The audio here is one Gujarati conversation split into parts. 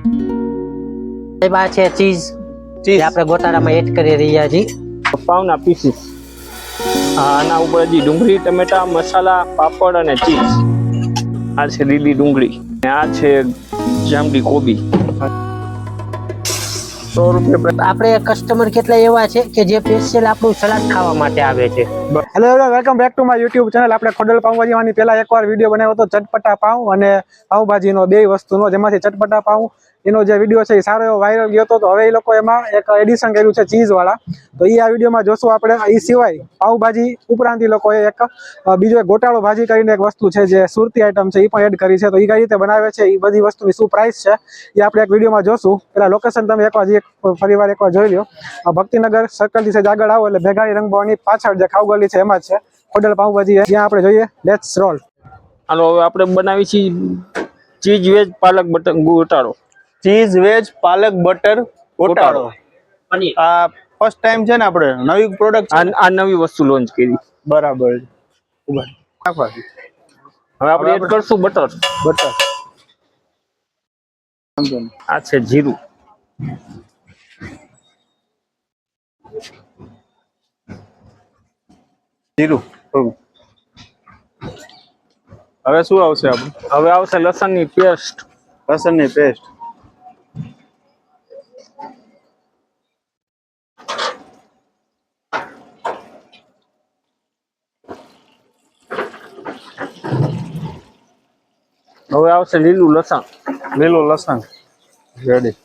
આ છે ચીઝ. ચીઝ. આપણે ગોટાળામાં એડ કરી રહ્યા છીએ. પાવના પીસીસ આના ઉપર હજી ડુંગળી ટમેટા મસાલા પાપડ અને ચીઝ. આ છે લીલી ડુંગળી. અને આ છે જાંબલી કોબી. સો રૂપિયા આપણે કસ્ટમર કેટલા એવા છે કે જે સ્પેશિયલ આપણું સલાડ ખાવા માટે આવે છે? Hello hello welcome back to my YouTube channel આપણે ખોડલ પાઉંભાજી વાની પહેલા એકવાર વીડિયો બનાવ્યો હતો ચટપટા પાઉં અને પાઉંભાજીનો બે વસ્તુનો જેમાંથી ચટપટા પાઉં એનો જે વીડિયો છે એ સારો એવો વાયરલ ગયો હતો. તો હવે એ લોકો એમાં એક એડિશન કર્યું છે ચીઝવાળા. તો એ આ વિડીયોમાં જોશું આપણે. એ સિવાય પાઉભાજી ઉપરાંત એ લોકોએ એક બીજો એક ગોટાળો ભાજી કરીને એક વસ્તુ છે જે સુરતી આઈટમ છે એ પણ એડ કરી છે. તો એ કઈ રીતે બનાવે છે એ બધી વસ્તુની શું પ્રાઇસ છે એ આપણે એક વિડીયોમાં જોશું. પેલા લોકેશન તમે એકવાર એક ફરીવાર એકવાર જોઈ લો આ ભક્તિનગર સર્કલથી સેજ આગળ આવો એટલે ભેગાડી રંગભવનની પાછળ જે ખાઉગલી છે એમાં જ છે. ખોડલ પાઉભાજી જ્યાં આપણે જોઈએ લેટ્સ રોલ હાલો, હવે આપણે બનાવી છીએ ચીઝ વેજ પાલક બટન ગોટાળો. ચીઝ વેજ પાલક બટર ગોટાળો. આ ફર્સ્ટ ટાઈમ છે ને આપણે નવી પ્રોડક્ટ આ નવી વસ્તુ લોન્ચ કરી. બરાબર. હવે આપણે એડ કરશું બટર. બટર આ છે જીરું. જીરું. હવે શું આવશે આપણે? હવે આવશે લસણની પેસ્ટ લસણની પેસ્ટ હવે આવશે લીલું લસણ. લીલું લસણ. રેડી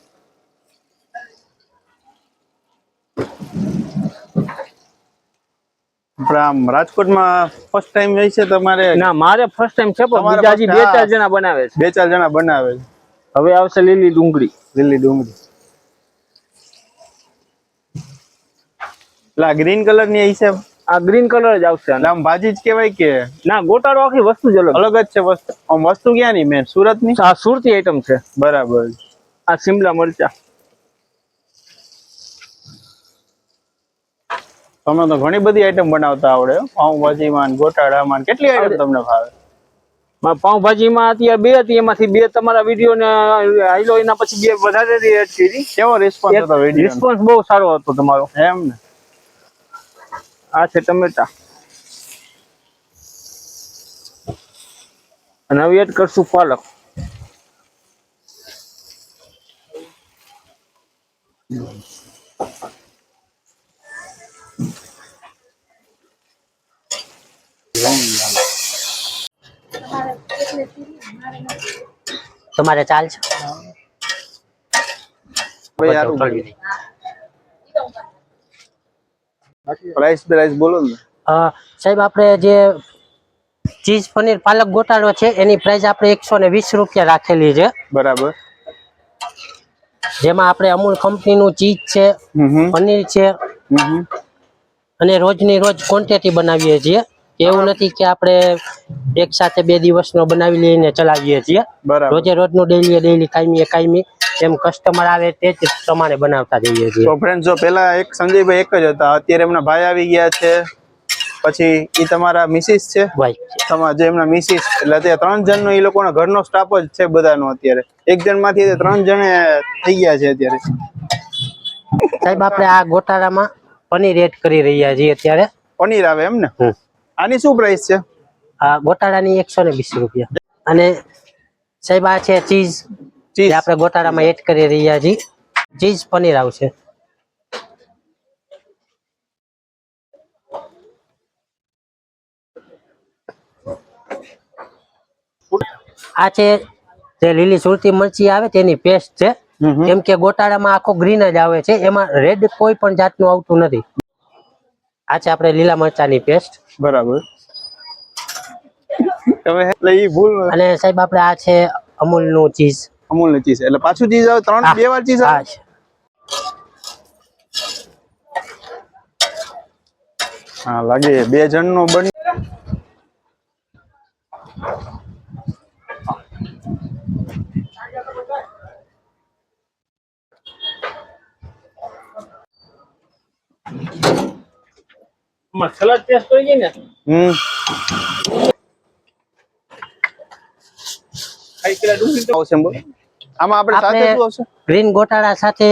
આમ રાજકોટમાં ફર્સ્ટ ટાઈમ હોય છે તમારે? ના મારે ફર્સ્ટ ટાઈમ છે પણ બીજા હજી બે ચાર જણા બનાવે છે. બે ચાર જણા બનાવે છે. હવે આવશે લીલી ડુંગળી. લીલી ડુંગળી. પેલા ગ્રીન કલરની છે આ ગ્રીન કલર જ આવશે આમ ભાજી જ કેવાય કે ના ગોટાળો આખી વસ્તુ જ અલગ. અલગ જ છે વસ્તુ. આમ વસ્તુ ક્યાં ની મેન સુરતની આ સુરતી આઈટમ છે. બરાબર. આ શિમલા મરચા. તમે તો ઘણી બધી આઈટમ બનાવતા આવડે. પાઉંભાજી પાઉંભાજીમાં ને ગોટાળામાં કેટલી આઈટમ તમને ભાવે માં પાઉંભાજીમાં અત્યારે બે હતી. એમાંથી બે તમારા વીડિયો ને આયલો એના પછી બે વધારે એડ કરી. કેવો રિસ્પોન્સ હતો રિસ્પોન્સ બહુ સારો હતો તમારો. એમ ને? આ છે ટમેટા. અને હવે એડ કરશું પાલક. તમારે ચાલ છે ભાઈ હારું ચડવી દઈ. પ્રાઇસ પ્રાઇસ બોલો ને. સાહેબ આપણે જે ચીઝ પનીર પાલક ગોટાળો છે એની પ્રાઇસ આપણે એકસો ને વીસ રૂપિયા રાખેલી છે. બરાબર. જેમાં આપણે અમૂલ કંપનીનું ચીઝ છે પનીર છે. અને રોજની રોજ ક્વોન્ટિટી બનાવીએ છીએ. એવું નથી કે આપણે એક સાથે બે દિવસનો બનાવી લઈને ચલાવીએ છીએ. બરાબર. રોજે રોજનું ડેલી ડેલી કાયમી કાયમી એમ કસ્ટમર આવે તે જ પ્રમાણે બનાવતા જઈએ છીએ. તો ફ્રેન્ડ જો પેલા એક સંજયભાઈ એક જ હતા અત્યારે એમના ભાઈ આવી ગયા છે. પછી એ તમારા મિસિસ છે? ભાઈ. તમારા જે એમના મિસિસ એટલે અત્યારે ત્રણ જણનો એ લોકોનો ઘરનો સ્ટાફ જ છે બધાનો અત્યારે. એક જણમાંથી ત્રણ જણે થઈ ગયા છે અત્યારે. સાહેબ આપણે આ ગોટાળામાં પનીર એડ કરી રહ્યા છીએ અત્યારે. પનીર આવે એમ ને આની શું પ્રાઇસ છે? આ ગોટાળાની એકસો ને વીસ રૂપિયા. અને સાહેબ આ છે ચીઝ જે આપણે ગોટાળામાં એડ કરી રહ્યા છીએ. ચીઝ પનીર આવશે. આ છે જે લીલી સુરતી મરચી આવે તેની પેસ્ટ છે. કેમ કે ગોટાળામાં આખો ગ્રીન જ આવે છે. એમાં રેડ કોઈ પણ જાતનું આવતું નથી. આ છે આપણે લીલા મરચાની પેસ્ટ બરાબર. તમે એટલે ઈ ભૂલ અને સાહેબ આપણે આ છે અમૂલનું ચીઝ. અમૂલની ચીઝ એટલે પાછું ચીઝ આવે ત્રણ હા. બે વાર ચીઝ આવે? હા લાગે બે જણ નો બની મસાલા ટેસ્ટ કરી જાય ને? હમ ખાઈ પેલા ડુંગળી તો આવશે આમાં આપણે સાથે શું આવશે? ગ્રીન ગોટાળા સાથે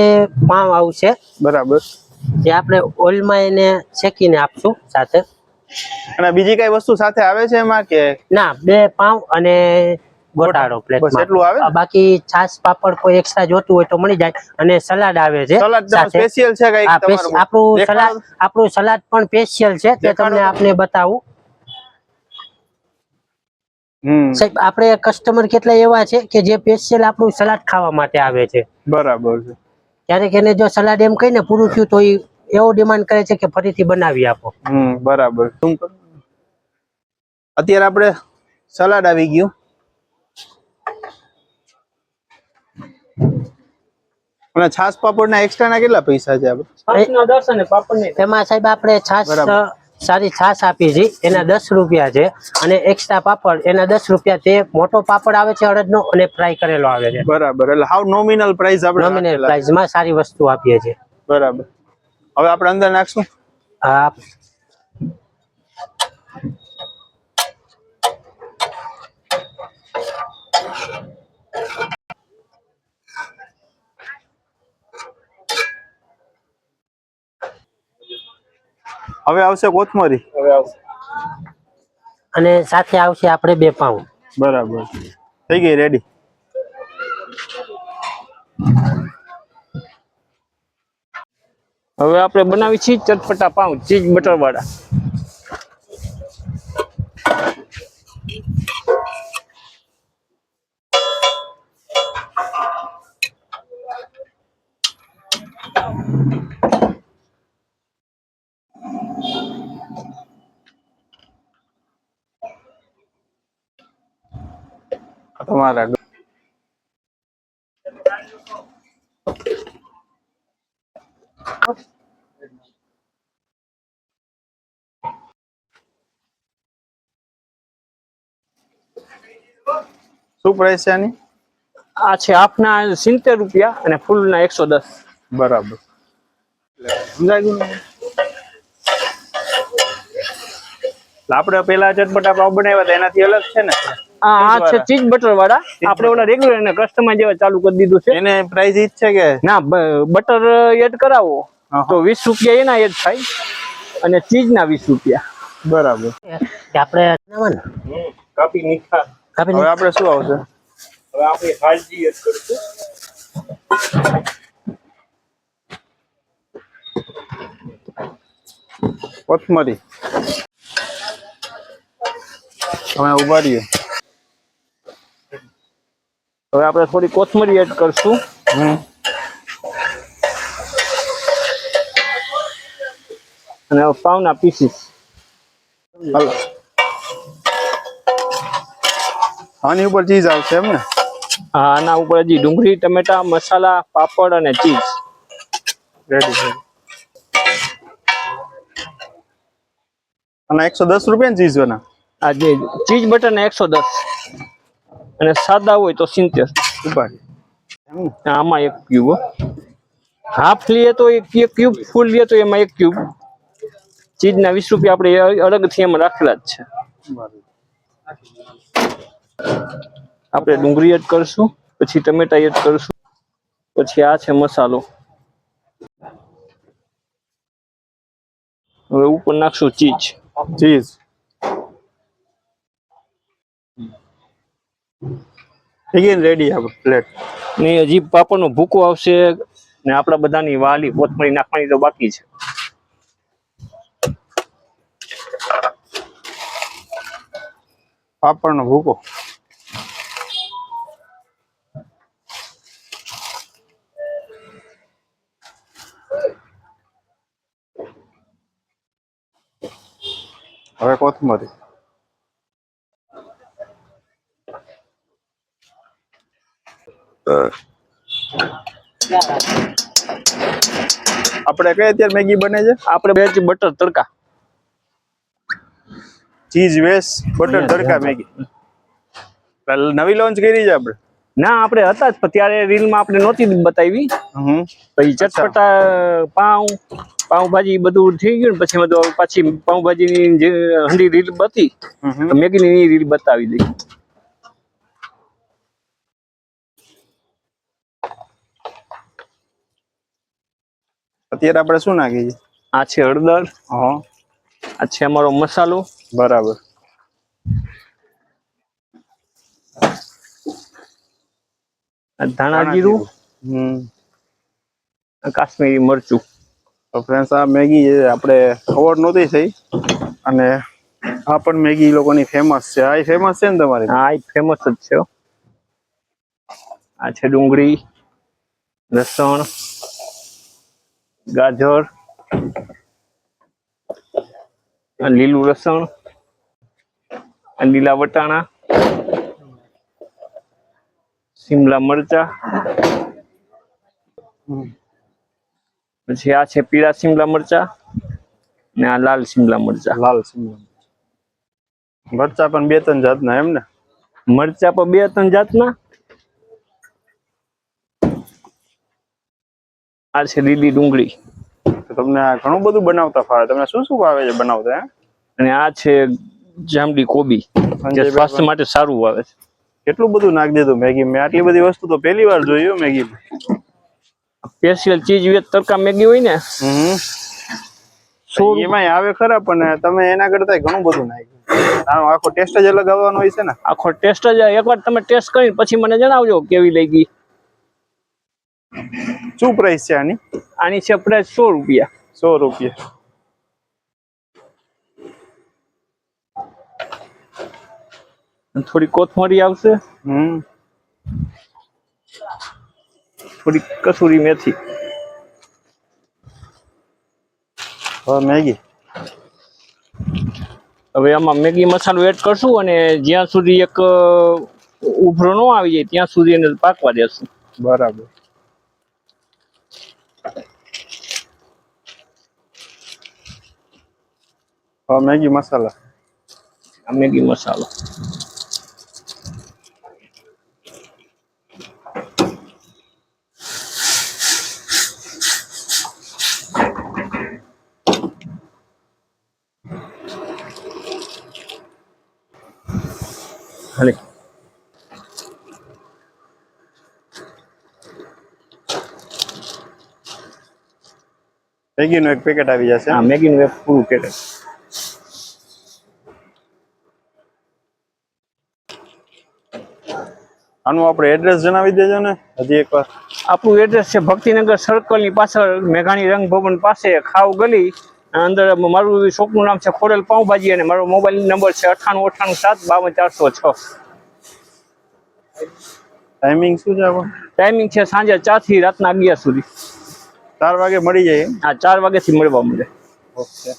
પાવ આવશે. બરાબર. જે આપણે ઓઇલમાં એને શેકીને આપશું સાથે. અને બીજી કઈ વસ્તુ સાથે આવે છે એમાં કે? ના બે પાવ અને ગોટાળો બસ એટલું આવે બાકી છાશ પાપડ કોઈ એક્સ્ટ્રા જોતું હોય તો મળી જાય. અને સલાડ આવે છે સલાડ સ્પેશિયલ છે કઈ આ આપણું સલાડ આપણું સલાડ પણ સ્પેશિયલ છે તે તમને આપને બતાવું. સાહેબ આપણે કસ્ટમર કેટલા એવા છે કે જે સ્પેશિયલ આપણું સલાડ ખાવા માટે આવે છે. બરાબર છે. ક્યારેક એને જો સલાડ એમ કહીને પૂરું થયું તો એ એવો ડિમાન્ડ કરે છે કે ફરીથી બનાવી આપો. બરાબર. શું અત્યારે આપણે સલાડ આવી ગયું. અને છાસ પાપડ ના એક્સ્ટ્રા ના કેટલા પૈસા છે આપણે છાશના દસ અને પાપડને એમાં સાહેબ આપણે છાશ બરાબર. સારી છાશ આપી છે. એના દસ રૂપિયા છે અને એક્સ્ટ્રા પાપડ એના દસ રૂપિયા તે મોટો પાપડ આવે છે અડદનો અને ફ્રાય કરેલો આવે છે. બરાબર. એટલે હાવ નોમિનલ પ્રાઇસ આપણે નોમિનલ. પ્રાઇસમાં સારી વસ્તુ આપીએ છીએ. બરાબર. હવે આપણે અંદર નાખશું? આ હવે આવશે કોથમરી. હવે આવશે. અને સાથે આવશે આપણે બે પાઉં. બરાબર. થઈ ગઈ રેડી હવે આપણે બનાવી છીએ ચટપટા પાઉં ચીઝ બટર વાળા. તમારા શું પ્રાઇસ છે આની? આ છે આપના સિત્તેર રૂપિયા અને ફૂલના એકસો દસ. બરાબર. સમજાય? ગયું આપણે પેલા ચટપટા પાવ બનાવ્યા હતા એનાથી અલગ છે ને? આ છે. ચીઝ બટર વાળા. આપણે ઓલા રેગ્યુલર ને કસ્ટમાઇઝ જેવા ચાલુ કરી દીધું છે. એને પ્રાઇસ ઈ જ છે કે? ના બટર એડ કરાવો. તો વીસ રૂપિયા એના એડ થાય અને ચીઝ ના વીસ રૂપિયા. બરાબર. કે આપણે. કાપી હવે આપણે શું આવશે? હવે આપણે એડ કરીશું. કોથમરી. અમે ઊભા રહીએ. હવે આપણે થોડી કોથમરી એડ કરશું. અને પાવના પીસીસ હાલો. આની ઉપર ચીઝ આવશે એમ ને? હા આના ઉપર હજી ડુંગળી ટમેટા મસાલા પાપડ અને ચીઝ રેડી છે અને એકસો દસ રૂપિયા ચીઝ બના આ જે ચીઝ બટર ને એકસો દસ. અને સાદા હોય તો સિત્તેર. આમાં એક ક્યુબ હાફ લઈએ તો એક એક ક્યુબ ફૂલ લઈએ તો એમાં એક ક્યુબ ચીજના વીસ રૂપિયા આપણે અલગથી એમાં રાખેલા જ છે. આપણે ડુંગળી એડ કરશું પછી ટમેટા એડ કરશું પછી આ છે મસાલો. હવે ઉપર નાખશું ચીજ. ચીઝ થઈ ગઈ ને રેડી આપણે પ્લેટ ને હજી પાપડનો ભૂકો આવશે ને આપણા બધાની વાલી કોથમરી નાખવાની તો બાકી છે. પાપડનો ભૂકો. હવે કોથમરી. આપણે કઈ અત્યારે મેગી બને છે? આપણે બે બટર તડકા. ચીઝ વેસ બટર તડકા મેગી. નવી લોન્ચ કરી છે આપણે? ના આપણે હતા જ ત્યારે રીલમાં આપણે નહોતી બતાવી. હમ. પછી ચટપટા પાઉં પાઉંભાજી બધું થઈ ગયું ને પછી બધું પાછી પાઉંભાજીની જે હંડી રીલ બતી મેગીની રીલ બતાવી દઈ. અત્યારે આપણે શું નાખીએ છીએ? આ છે હળદર. હા. આ છે અમારો મસાલો. બરાબર. ધાણા જીરું. હમ કાશ્મીરી મરચું. તો ફ્રેન્ડ્સ આ મેગી આપણે ખબર નહોતી થઈ. અને આ પણ મેગી લોકોની ફેમસ છે. આ ફેમસ છે ને તમારી? આ ફેમસ જ છે આ છે ડુંગળી લસણ ગાજર લીલું લસણ લીલા વટાણા શિમલા મરચા પછી આ છે પીળા શિમલા મરચા ને આ લાલ શિમલા મરચા. લાલ સિમલા મરચા પણ બે ત્રણ જાતના એમ ને? મરચા પણ બે ત્રણ જાતના આ છે લીલી ડુંગળી. તો તમને આ ઘણું બધું બનાવતા ફાવે. તમને શું શું ભાવે છે બનાવતા અને આ છે જાંબલી કોબી જે સ્વાસ્થ્ય માટે સારું આવે છે. કેટલું બધું નાખી દીધું મેગી? મેં આટલી બધી વસ્તુ તો પહેલી વાર જોઈ Maggi. Special cheese veg tadka Maggi હોય ને એમાંય આવે ખરા પણ તમે એના કરતા ઘણું બધું નાખ્યું. આનો આખો ટેસ્ટ જ અલગ આવવાનો હોય છે ને. આખો ટેસ્ટ જ એકવાર તમે ટેસ્ટ કરીને પછી મને જણાવજો કેવી લાગી. શું પ્રાઇસ છે આની? આની છે પ્રાઇસ સો રૂપિયા. સો રૂપિયા. થોડી કોથમરી આવશે? હમ. થોડી કસૂરી મેથી. હવે મેગી. હવે આમાં મેગી મસાલો એડ કરશું અને જ્યાં સુધી એક ઉભરો ન આવી જાય ત્યાં સુધી એને પાકવા દેશું. બરાબર. હવે મેગી મસાલા. આ મેગી મસાલો. હાલે. મેગીનું એક પેકેટ આવી જશે. આ મેગીનું એક પૂરું પેકેટ આનું આપણે એડ્રેસ જણાવી દેજો ને. હજી એકવાર. આપણું એડ્રેસ છે ભક્તિનગર સર્કલની પાછળ મેઘાણી રંગ ભવન પાસે ખાવ ગલી. અંદર મારું શોપનું નામ છે ખોડલ પાઉંભાજી અને મારો મોબાઈલ નંબર છે અઠાણું અઠાણું સાત બાવન ચારસો છ. ટાઈમિંગ શું છે ટાઈમિંગ છે સાંજે ચારથી રાતના અગિયાર સુધી. ચાર વાગે મળી જાય હા ચાર વાગ્યાથી મળવા મળે. ઓકે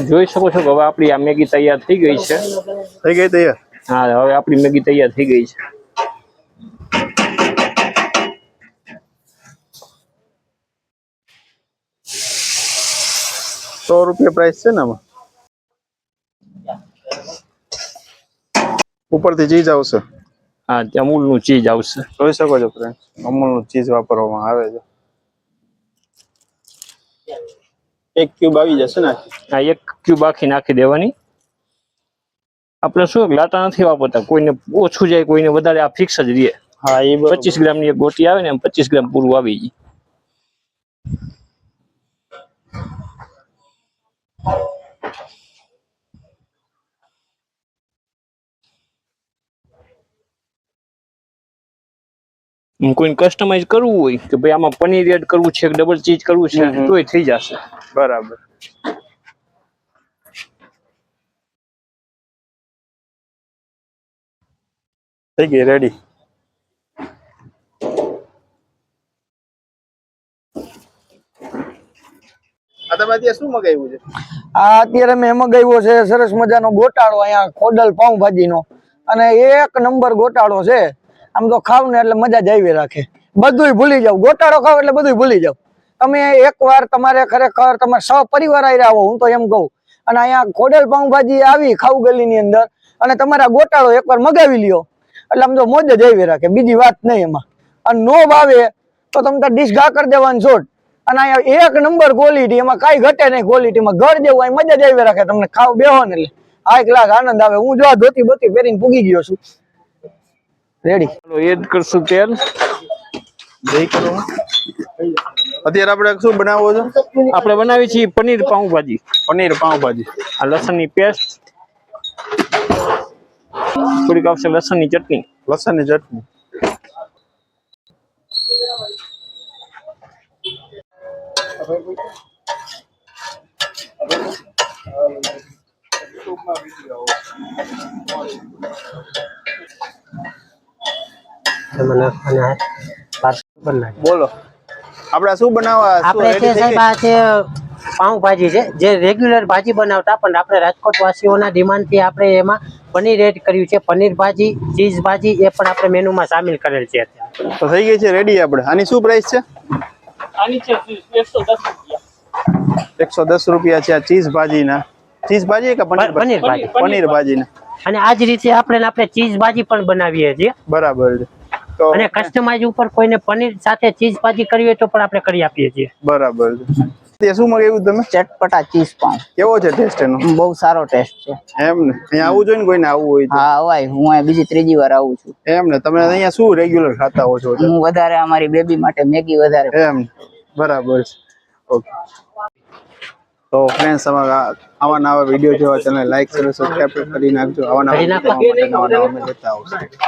જોઈ શકો છો કે હવે આપણી આ મેગી તૈયાર થઈ ગઈ છે. થઈ ગઈ તૈયાર? હા હવે આપણી મેગી તૈયાર થઈ ગઈ છે. સો રૂપિયા પ્રાઇસ છે ને આમાં? ઉપરથી ચીજ આવશે? હા અમૂલનું ચીજ આવશે. જોઈ શકો છો ફ્રેન્ડ અમૂલનું ચીઝ વાપરવામાં આવે છે. એક ક્યુબ આવી જશે ને હા એક ક્યુબ આખી નાખી દેવાની. આપણે શું લાટા નથી વાપરતા કોઈને ઓછું જાય કોઈને વધારે આ ફિક્સ જ રહે. હા એ પચીસ ગ્રામની એક ગોટી આવે ને એમ પચીસ ગ્રામ પૂરું આવી જાય. કોઈને કસ્ટમાઇઝ કરવું હોય કે ભાઈ આમાં પનીર એડ કરવું છે ડબલ ચીઝ કરવું છે. તોય થઈ જશે. બરાબર. થઈ ગઈ રેડી આ તમે અત્યારે શું મગાવ્યું છે? આ અત્યારે મેં મગાવ્યો છે સરસ મજાનો ગોટાળો અહીંયા ખોડલ પાઉંભાજીનો. અને એક નંબર ગોટાળો છે. આમ તો ખાવ ને એટલે મજા જ આવી રાખે. બધુંય ભૂલી જાવ ગોટાળો ખાવ એટલે બધુંય ભૂલી જાવ તમે એકવાર તમારે ખરેખર તમે સપરિવાર આવી આવો હું તો એમ કહું. અને અહીંયા ખોડેલ પાઉંભાજી આવી ખાવ ગલીની અંદર અને તમારા ગોટાળો ગોટાળો એકવાર મગાવી લ્યો. એટલે આમ તો મોજ જ આવી રાખે. બીજી વાત નહીં એમાં. અને નો ભાવે તો તમે તો ડીશ ઘા કરી દેવાનું છોડ. અને અહીંયા એક નંબર ક્વોલિટી એમાં કાંઈ ઘટે નહીં ક્વોલિટીમાં ઘર જેવું અહીં મજા જ આવી રાખે તમને. ખાવ બેહો ને એટલે. હા, એક લાખ આનંદ આવે. હું જો આ ધોતી બોતી પહેરીને પૂગી ગયો છું. રેડી ચાલો એડ કરશું તેલ. દહીં કરો. અત્યારે આપણે શું બનાવો છો? આપણે બનાવી છીએ પનીર પાઉંભાજી. પનીર પાઉંભાજી. આ લસણની પેસ્ટ. થોડીક આવશે લસણની ચટણી. લસણની ચટણી. એમાં નાખવાના પાર્સલ બોલો. આપણે શું બનાવવા આપણે છે સાહેબ આ છે પાઉંભાજી છે જે રેગ્યુલર ભાજી બનાવતા પણ આપણે રાજકોટ વાસીઓના ડિમાન્ડથી આપણે એમાં પનીર એડ કર્યું છે. પનીર ભાજી ચીઝ ભાજી એ પણ આપણે મેનુમાં સામેલ કરેલ છે તો થઈ ગઈ છે રેડી આપણે. આની શું પ્રાઇસ છે? આની છે એકસો દસ રૂપિયા. છે આ ચીઝ ભાજીના. ચીઝ ભાજી કે પનીર ભાજી. પનીર ભાજીના. અને આ જ રીતે આપણે આપણે ચીઝ ભાજી પણ બનાવીએ છીએ. બરાબર છે. અને કસ્ટમાઇઝ ઉપર કોઈને પનીર સાથે ચીઝ ભાજી કરવી હોય તો પણ આપણે કરી આપીએ છીએ. બરાબર તે શું મગાવ્યું તમે ચટપટા ચીઝ પાઉં કેવો છે ટેસ્ટ એનો? બહુ સારો ટેસ્ટ છે. એમ ને? અહીંયા આવવું જોઈએ ને કોઈને આવવું હોય હા અવાય. હું અહીં બીજી ત્રીજી વાર આવું છું. એમ ને? તમે અહીંયા શું રેગ્યુલર ખાતા હો છો? હું વધારે અમારી બેબી માટે મેગી વધારે એમ બરાબર છે. ઓકે. તો ફ્રેન્ડ્સ અમારા આવા નવા વીડિયો જોવા ચેનલ લાઈક કરો સબસ્ક્રાઇબ કરી નાખજો. આવા નવા વીડિયો નવા નવા અમે લેતા આવશું.